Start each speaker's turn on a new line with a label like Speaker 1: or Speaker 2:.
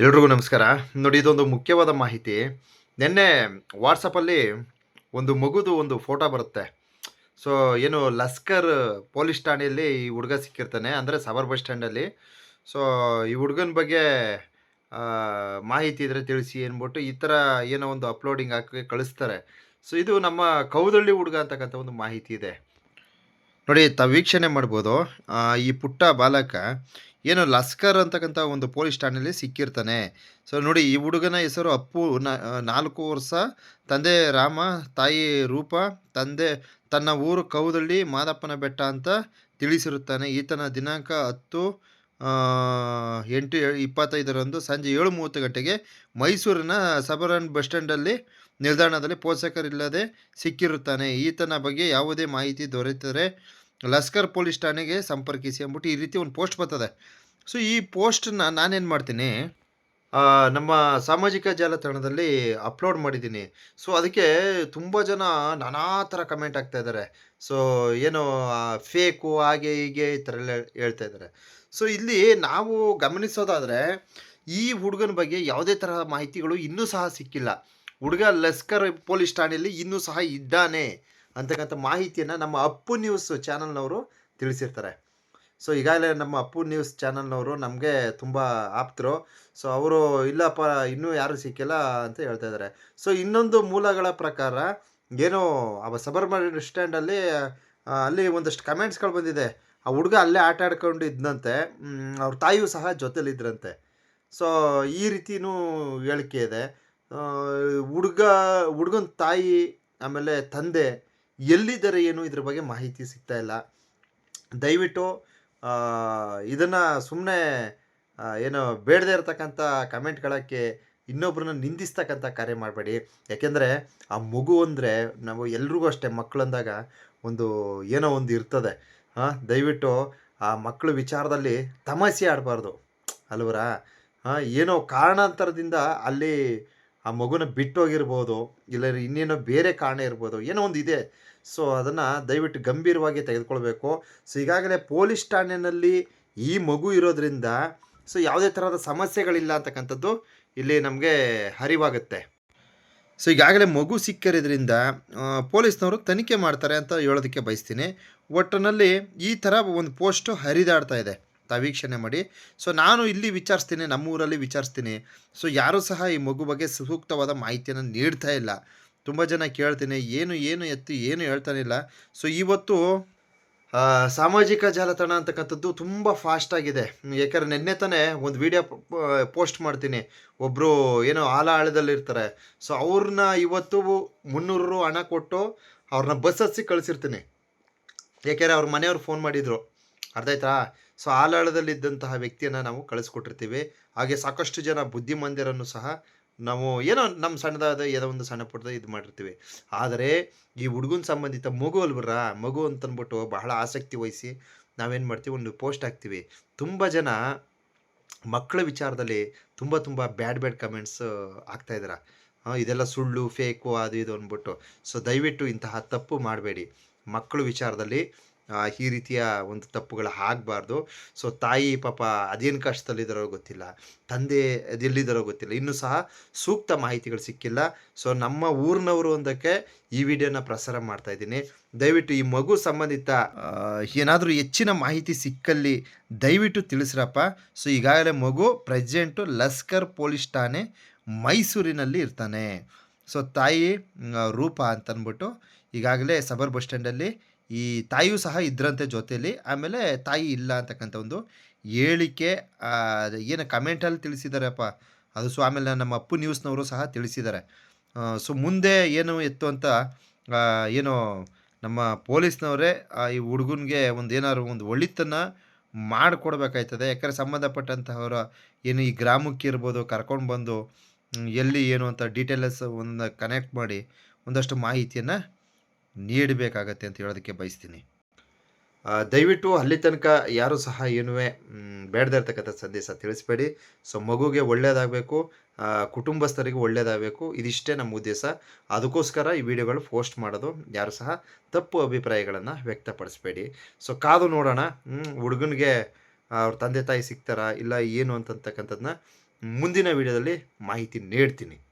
Speaker 1: ಎಲ್ರಿಗೂ ನಮಸ್ಕಾರ. ನೋಡಿ, ಇದೊಂದು ಮುಖ್ಯವಾದ ಮಾಹಿತಿ. ನಿನ್ನೆ ವಾಟ್ಸಪ್ಪಲ್ಲಿ ಒಂದು ಮಗುದು ಒಂದು ಫೋಟೋ ಬರುತ್ತೆ. ಸೊ ಏನು ಲಸ್ಕರ್ ಪೊಲೀಸ್ ಠಾಣೆಯಲ್ಲಿ ಈ ಹುಡುಗ ಸಿಕ್ಕಿರ್ತಾನೆ, ಅಂದರೆ ಸಬರ್ ಬಸ್ ಸ್ಟ್ಯಾಂಡಲ್ಲಿ ಸೊ ಈ ಹುಡುಗನ ಬಗ್ಗೆ ಮಾಹಿತಿ ಇದ್ರೆ ತಿಳಿಸಿ ಅಂದ್ಬಿಟ್ಟು ಈ ಥರ ಏನೋ ಒಂದು ಅಪ್ಲೋಡಿಂಗ್ ಹಾಕಿ ಕಳಿಸ್ತಾರೆ. ಸೊ ಇದು ನಮ್ಮ ಕೌದಳ್ಳಿ ಹುಡುಗ ಅಂತಕ್ಕಂಥ ಒಂದು ಮಾಹಿತಿ ಇದೆ. ನೋಡಿ, ತಾವು ವೀಕ್ಷಣೆ ಮಾಡ್ಬೋದು. ಈ ಪುಟ್ಟ ಬಾಲಕ ಏನು ಲಸ್ಕರ್ ಅಂತಕ್ಕಂಥ ಒಂದು ಪೊಲೀಸ್ ಠಾಣೆಯಲ್ಲಿ ಸಿಕ್ಕಿರ್ತಾನೆ. ಸೊ ನೋಡಿ ಈ ಹುಡುಗನ ಹೆಸರು ಅಪ್ಪು ನಾಲ್ಕು ವರ್ಷ, ತಂದೆ ರಾಮ, ತಾಯಿ ರೂಪ, ತಂದೆ, ತನ್ನ ಊರು ಕೌದಳ್ಳಿ, ಮಾದಪ್ಪನ ಬೆಟ್ಟ ಅಂತ ತಿಳಿಸಿರುತ್ತಾನೆ. ಈತನ ದಿನಾಂಕ ಹತ್ತು ಎಂಟು ಇಪ್ಪತ್ತೈದರಂದು ಸಂಜೆ ಏಳು ಮೂವತ್ತು ಗಂಟೆಗೆ ಮೈಸೂರಿನ ಸಬರನ್ ಬಸ್ ಸ್ಟ್ಯಾಂಡಲ್ಲಿ ನಿಲ್ದಾಣದಲ್ಲಿ ಪೋಷಕರಿಲ್ಲದೆ ಸಿಕ್ಕಿರುತ್ತಾನೆ. ಈತನ ಬಗ್ಗೆ ಯಾವುದೇ ಮಾಹಿತಿ ದೊರೆತರೆ ಲಸ್ಕರ್ ಪೊಲೀಸ್ ಠಾಣೆಗೆ ಸಂಪರ್ಕಿಸಿ ಅಂದ್ಬಿಟ್ಟು ಈ ರೀತಿ ಒಂದು ಪೋಸ್ಟ್ ಬರ್ತದೆ. ಸೊ ಈ ಪೋಸ್ಟನ್ನ ನಾನೇನು ಮಾಡ್ತೀನಿ ನಮ್ಮ ಸಾಮಾಜಿಕ ಜಾಲತಾಣದಲ್ಲಿ ಅಪ್ಲೋಡ್ ಮಾಡಿದ್ದೀನಿ. ಸೊ ಅದಕ್ಕೆ ತುಂಬ ಜನ ನಾನಾ ಥರ ಕಮೆಂಟ್ ಆಗ್ತಾ ಇದ್ದಾರೆ. ಸೊ ಏನು ಫೇಕು, ಹಾಗೆ ಹೀಗೆ ಈ ಥರ ಎಲ್ಲ ಹೇಳ್ತಾ ಇದ್ದಾರೆ. ಸೊ ಇಲ್ಲಿ ನಾವು ಗಮನಿಸೋದಾದರೆ, ಈ ಹುಡುಗನ ಬಗ್ಗೆ ಯಾವುದೇ ತರಹ ಮಾಹಿತಿಗಳು ಇನ್ನೂ ಸಹ ಸಿಕ್ಕಿಲ್ಲ. ಹುಡುಗ ಲಸ್ಕರ್ ಪೊಲೀಸ್ ಠಾಣೆಯಲ್ಲಿ ಇನ್ನೂ ಸಹ ಇದ್ದಾನೆ. ಅಂತಕ್ಕಂಥ ಮಾಹಿತಿಯನ್ನು ನಮ್ಮ ಅಪ್ಪು ನ್ಯೂಸ್ ಚಾನಲ್ನವರು ತಿಳಿಸಿರ್ತಾರೆ. ಸೊ ಈಗಾಗಲೇ ನಮ್ಮ ಅಪ್ಪು ನ್ಯೂಸ್ ಚಾನಲ್ನವರು ನಮಗೆ ತುಂಬ ಆಪ್ತರು. ಸೊ ಅವರು, ಇಲ್ಲಪ್ಪ, ಇನ್ನೂ ಯಾರೂ ಸಿಕ್ಕಿಲ್ಲ ಅಂತ ಹೇಳ್ತಾ ಇದ್ದಾರೆ ಸೊ ಇನ್ನೊಂದು ಮೂಲಗಳ ಪ್ರಕಾರ ಏನೋ, ಆ ಸಬರ್ಮರಿ ಸ್ಟ್ಯಾಂಡಲ್ಲಿ ಅಲ್ಲಿ ಒಂದಷ್ಟು ಕಮೆಂಟ್ಸ್ಗಳು ಬಂದಿದೆ. ಆ ಹುಡುಗ ಅಲ್ಲೇ ಆಟ ಆಡ್ಕೊಂಡು ಇದ್ದಂತೆ ಅವ್ರ ತಾಯಿಯೂ ಸಹ ಜೊತೆಲಿದ್ರಂತೆ. ಸೊ ಈ ರೀತಿಯೂ ಹೇಳಿಕೆ ಇದೆ. ಹುಡುಗ, ಹುಡುಗನ ತಾಯಿ, ಆಮೇಲೆ ತಂದೆ ಎಲ್ಲಿದ್ದಾರೆ ಏನು ಇದ್ರ ಬಗ್ಗೆ ಮಾಹಿತಿ ಸಿಗ್ತಾ ಇಲ್ಲ. ದಯವಿಟ್ಟು ಇದನ್ನು ಸುಮ್ಮನೆ ಏನು ಬೇಡದೇ ಇರತಕ್ಕಂಥ ಕಮೆಂಟ್ಗಳಕ್ಕೆ ಇನ್ನೊಬ್ಬರನ್ನ ನಿಂದಿಸ್ತಕ್ಕಂಥ ಕಾರ್ಯ ಮಾಡಬೇಡಿ. ಯಾಕೆಂದರೆ ಆ ಮಗು ಅಂದರೆ ನಾವು ಎಲ್ರಿಗೂ ಅಷ್ಟೇ ಮಕ್ಕಳಂದಾಗ ಒಂದು ಏನೋ ಒಂದು ಇರ್ತದೆ. ಹಾಂ ದಯವಿಟ್ಟು ಆ ಮಕ್ಕಳ ವಿಚಾರದಲ್ಲಿ ತಮಾಷೆ ಆಡಬಾರ್ದು. ಅಲ್ವರಾ? ಹಾಂ ಏನೋ ಕಾರಣಾಂತರದಿಂದ ಅಲ್ಲಿ ಆ ಮಗುನ ಬಿಟ್ಟೋಗಿರ್ಬೋದು, ಇಲ್ಲ ಇನ್ನೇನೋ ಬೇರೆ ಕಾರಣ ಇರ್ಬೋದು, ಏನೋ ಒಂದು ಇದೆ. ಸೊ ಅದನ್ನು ದಯವಿಟ್ಟು ಗಂಭೀರವಾಗಿ ತೆಗೆದುಕೊಳ್ಬೇಕು. ಸೊ ಈಗಾಗಲೇ ಪೊಲೀಸ್ ಠಾಣೆಯಲ್ಲಿ ಈ ಮಗು ಇರೋದ್ರಿಂದ ಸೊ ಯಾವುದೇ ಥರದ ಸಮಸ್ಯೆಗಳಿಲ್ಲ ಅಂತಕ್ಕಂಥದ್ದು ಇಲ್ಲಿ ನಮಗೆ ಅರಿವಾಗುತ್ತೆ ಸೊ ಈಗಾಗಲೇ ಮಗು ಸಿಕ್ಕಿರೋದ್ರಿಂದ ಪೊಲೀಸ್ನವರು ತನಿಖೆ ಮಾಡ್ತಾರೆ ಅಂತ ಹೇಳೋದಕ್ಕೆ ಬಯಸ್ತೀನಿ. ಒಟ್ಟಿನಲ್ಲಿ ಈ ಥರ ಒಂದು ಪೋಸ್ಟು ಹರಿದಾಡ್ತಾ ಇದೆ. ವೀಕ್ಷಣೆ ಮಾಡಿ. ಸೊ ನಾನು ಇಲ್ಲಿ ವಿಚಾರಿಸ್ತೀನಿ, ನಮ್ಮೂರಲ್ಲಿ ವಿಚಾರಿಸ್ತೀನಿ. ಸೊ ಯಾರೂ ಸಹ ಈ ಮಗು ಬಗ್ಗೆ ಸೂಕ್ತವಾದ ಮಾಹಿತಿಯನ್ನು ನೀಡ್ತಾ ಇಲ್ಲ. ತುಂಬ ಜನ ಕೇಳ್ತೀನಿ, ಏನು ಏನು ಎತ್ತು, ಏನು ಹೇಳ್ತಾನಿಲ್ಲ ಸೊ ಇವತ್ತು ಸಾಮಾಜಿಕ ಜಾಲತಾಣ ಅಂತಕ್ಕಂಥದ್ದು ತುಂಬ ಫಾಸ್ಟ್ ಆಗಿದೆ. ಯಾಕಂದ್ರೆ ನಿನ್ನೆ ತಾನೇ ಒಂದು ವಿಡಿಯೋ ಪೋಸ್ಟ್ ಮಾಡ್ತೀನಿ. ಒಬ್ಬರು ಏನೋ ಆಲ ಆಳದಲ್ಲಿರ್ತಾರೆ ಸೊ ಅವ್ರನ್ನ ಇವತ್ತು ಮುನ್ನೂರು ಹಣ ಕೊಟ್ಟು ಅವ್ರನ್ನ ಬಸ್ ಹಚ್ಚಿ ಕಳಿಸಿರ್ತೀನಿ. ಯಾಕೆಂದರೆ ಅವ್ರ ಮನೆಯವ್ರು ಫೋನ್ ಮಾಡಿದರು. ಅರ್ಥ ಆಯ್ತಾ? ಸೊ ಆಲಾಳದಲ್ಲಿದ್ದಂತಹ ವ್ಯಕ್ತಿಯನ್ನು ನಾವು ಕಳಿಸ್ಕೊಟ್ಟಿರ್ತೀವಿ. ಹಾಗೆ ಸಾಕಷ್ಟು ಜನ ಬುದ್ಧಿಮಂದಿರನ್ನು ಸಹ ನಾವು ಏನೋ ನಮ್ಮ ಸಣ್ಣದಾದ ಏನೋ ಒಂದು ಸಣ್ಣ ಪುಟ್ಟದ ಇದು ಮಾಡಿರ್ತೀವಿ. ಆದರೆ ಈ ಹುಡುಗನ ಸಂಬಂಧಿತ ಮಗು ಅಲ್ವರ ಮಗು ಅಂತನ್ಬಿಟ್ಟು ಬಹಳ ಆಸಕ್ತಿ ವಹಿಸಿ ನಾವೇನು ಮಾಡ್ತೀವಿ? ಒಂದು ಪೋಸ್ಟ್ ಹಾಕ್ತೀವಿ. ತುಂಬ ಜನ ಮಕ್ಕಳ ವಿಚಾರದಲ್ಲಿ ತುಂಬ ತುಂಬ ಬ್ಯಾಡ್ ಬ್ಯಾಡ್ ಕಮೆಂಟ್ಸ್ ಆಗ್ತಾ ಇದ್ದಾರೆ ಇದೆಲ್ಲ ಸುಳ್ಳು, ಫೇಕು, ಅದು ಇದು ಅಂದ್ಬಿಟ್ಟು ಸೊ ದಯವಿಟ್ಟು ಇಂತಹ ತಪ್ಪು ಮಾಡಬೇಡಿ. ಮಕ್ಕಳ ವಿಚಾರದಲ್ಲಿ ಈ ರೀತಿಯ ಒಂದು ತಪ್ಪುಗಳು ಆಗಬಾರ್ದು. ಸೊ ತಾಯಿ ಪಾಪ ಅದೇನು ಕಷ್ಟದಲ್ಲಿದ್ದಾರೋ ಗೊತ್ತಿಲ್ಲ. ತಂದೆ ಅದೆಲ್ಲಿದ್ದಾರೋ ಗೊತ್ತಿಲ್ಲ. ಇನ್ನೂ ಸಹ ಸೂಕ್ತ ಮಾಹಿತಿಗಳು ಸಿಕ್ಕಿಲ್ಲ. ಸೊ ನಮ್ಮ ಊರಿನವರು ಒಂದಕ್ಕೆ ಈ ವಿಡಿಯೋನ ಪ್ರಸಾರ ಮಾಡ್ತಾ ಇದ್ದೀನಿ. ದಯವಿಟ್ಟು ಈ ಮಗು ಸಂಬಂಧಿತ ಏನಾದರೂ ಹೆಚ್ಚಿನ ಮಾಹಿತಿ ಸಿಕ್ಕಲ್ಲಿ ದಯವಿಟ್ಟು ತಿಳಿಸ್ರಪ್ಪ. ಸೊ ಈಗಾಗಲೇ ಮಗು ಪ್ರೆಸೆಂಟು ಲಸ್ಕರ್ ಪೊಲೀಸ್ ಠಾಣೆ ಮೈಸೂರಿನಲ್ಲಿ ಇರ್ತಾನೆ. ಸೊ ತಾಯಿ ರೂಪ ಅಂತಂದ್ಬಿಟ್ಟು ಈಗಾಗಲೇ ಸಬರ್ ಬಸ್ ಸ್ಟ್ಯಾಂಡಲ್ಲಿ ಈ ತಾಯಿಯೂ ಸಹ ಇದ್ರಂತೆ ಜೊತೆಯಲ್ಲಿ ಆಮೇಲೆ ತಾಯಿ ಇಲ್ಲ ಅಂತಕ್ಕಂಥ ಒಂದು ಹೇಳಿಕೆ ಏನು ಕಮೆಂಟಲ್ಲಿ ತಿಳಿಸಿದಾರಪ್ಪ. ಅದು ಸೊ ಆಮೇಲೆ ನಮ್ಮ ಅಪ್ಪು ನ್ಯೂಸ್ನವರು ಸಹ ತಿಳಿಸಿದ್ದಾರೆ ಸೊ ಮುಂದೆ ಏನು ಎತ್ತು ಅಂತ ಏನು ನಮ್ಮ ಪೊಲೀಸ್ನವರೇ ಈ ಹುಡುಗನಿಗೆ ಒಂದು ಏನಾದ್ರು ಒಂದು ಒಳಿತನ್ನು ಮಾಡಿಕೊಡ್ಬೇಕಾಯ್ತದೆ. ಯಾಕಂದರೆ ಸಂಬಂಧಪಟ್ಟಂತಹವರ ಏನು ಈ ಗ್ರಾಮಕ್ಕೆ ಇರ್ಬೋದು, ಕರ್ಕೊಂಡು ಬಂದು ಎಲ್ಲಿ ಏನು ಅಂತ ಡೀಟೇಲ್ಸ್ ಒಂದು ಕನೆಕ್ಟ್ ಮಾಡಿ ಒಂದಷ್ಟು ಮಾಹಿತಿಯನ್ನು ನೀಡಬೇಕಾಗತ್ತೆ ಅಂತ ಹೇಳೋದಕ್ಕೆ ಬಯಸ್ತೀನಿ. ದಯವಿಟ್ಟು ಅಲ್ಲಿ ತನಕ ಯಾರೂ ಸಹ ಏನೂ ಬೇಡದೇ ಇರ್ತಕ್ಕಂಥ ಸಂದೇಶ ತಿಳಿಸ್ಬೇಡಿ. ಸೊ, ಮಗುಗೆ ಒಳ್ಳೆಯದಾಗಬೇಕು ಕುಟುಂಬಸ್ಥರಿಗೆ ಒಳ್ಳೆಯದಾಗಬೇಕು ಇದಿಷ್ಟೇ ನಮ್ಮ ಉದ್ದೇಶ. ಅದಕ್ಕೋಸ್ಕರ ಈ ವಿಡಿಯೋಗಳು ಪೋಸ್ಟ್ ಮಾಡೋದು, ಯಾರು ಸಹ ತಪ್ಪು ಅಭಿಪ್ರಾಯಗಳನ್ನು ವ್ಯಕ್ತಪಡಿಸ್ಬೇಡಿ. ಸೊ, ಕಾದು ನೋಡೋಣ ಹುಡುಗನಿಗೆ ಅವ್ರ ತಂದೆ ತಾಯಿ ಸಿಗ್ತಾರಾ, ಇಲ್ಲ ಏನು ಅಂತಕ್ಕಂಥದ್ದನ್ನ ಮುಂದಿನ ವಿಡಿಯೋದಲ್ಲಿ ಮಾಹಿತಿ ನೀಡ್ತೀನಿ.